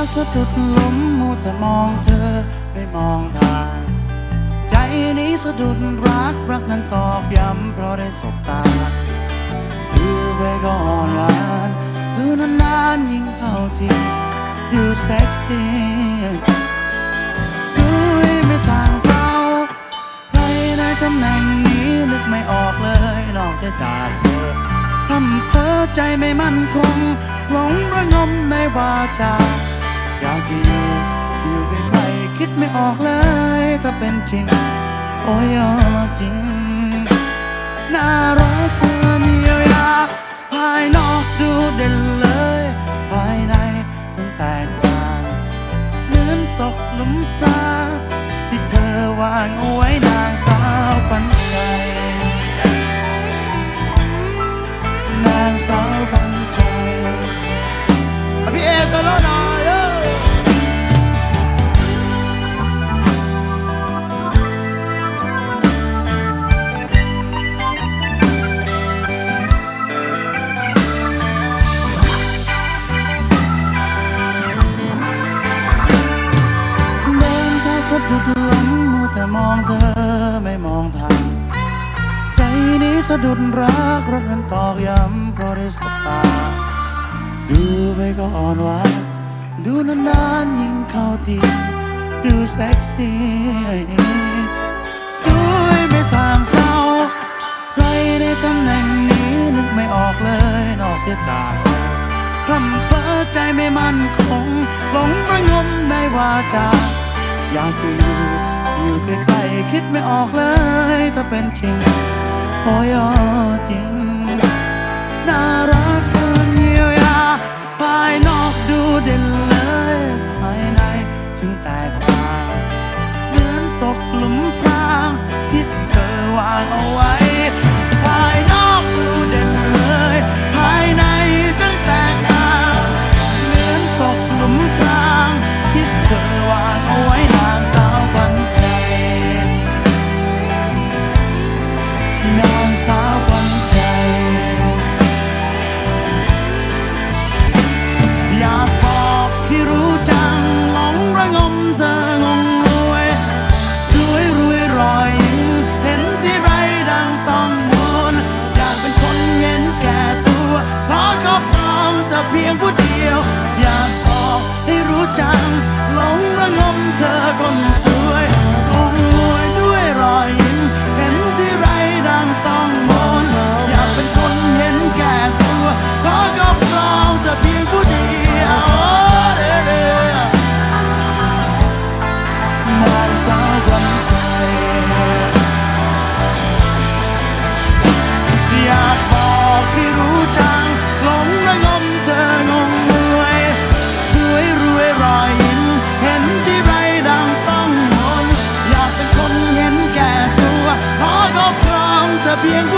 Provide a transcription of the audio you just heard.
ล้วสะดุดล้มมัวแต่มองเธอไม่มองทาง ใจนี้สะดุดรักรักนั้นตอกย้ำเพราะได้สบตาดูไปก่อนหวานดูนานๆยิ่งเข้าทีดูเซ็กซี่ดูไม่สางเศร้าใครในตำแหน่งนี้นึกไม่ออกเลยนอกจากเธอทำเพ้อใจไม่มั่นคงหลงระงมในวาจา อยากจะอยู่อยู่ใกล้ๆคิดไม่ออกเลยถ้าเป็นจริง โอ้ยอจริง น่ารักเกินเยียวยาภายนอกดูเด่นเลยภายในถึงแตกต่างเหมือนตกหลุมพราที่เธอวางเอาไว้นางสาวปันใจนางสาวปันใจพี่เอจะรอหน่อ นเข้าจะดุดล้มมัวแต่มองเธอไม่มองทางใจนี้สะดุดรักรักนั้นตอกย้ำเพราะได้สบตา ดูไปก็อ่อนหวานดูนานๆยิ่งเข้าทีดูเซ็กซี่ดูไม่สางเศร้าใครในตำแหน่งนี้นึกไม่ออกเลยนอกเสียจากเธอพร่ำเพ้อใจไม่มั่นคงหลงระงมในวาจา อยากจะอยู่อยู่ใกล้ๆคิดไม่ออกเลยถ้าเป็นจริงโอ้ยอจริง น่ารัก แต่ อ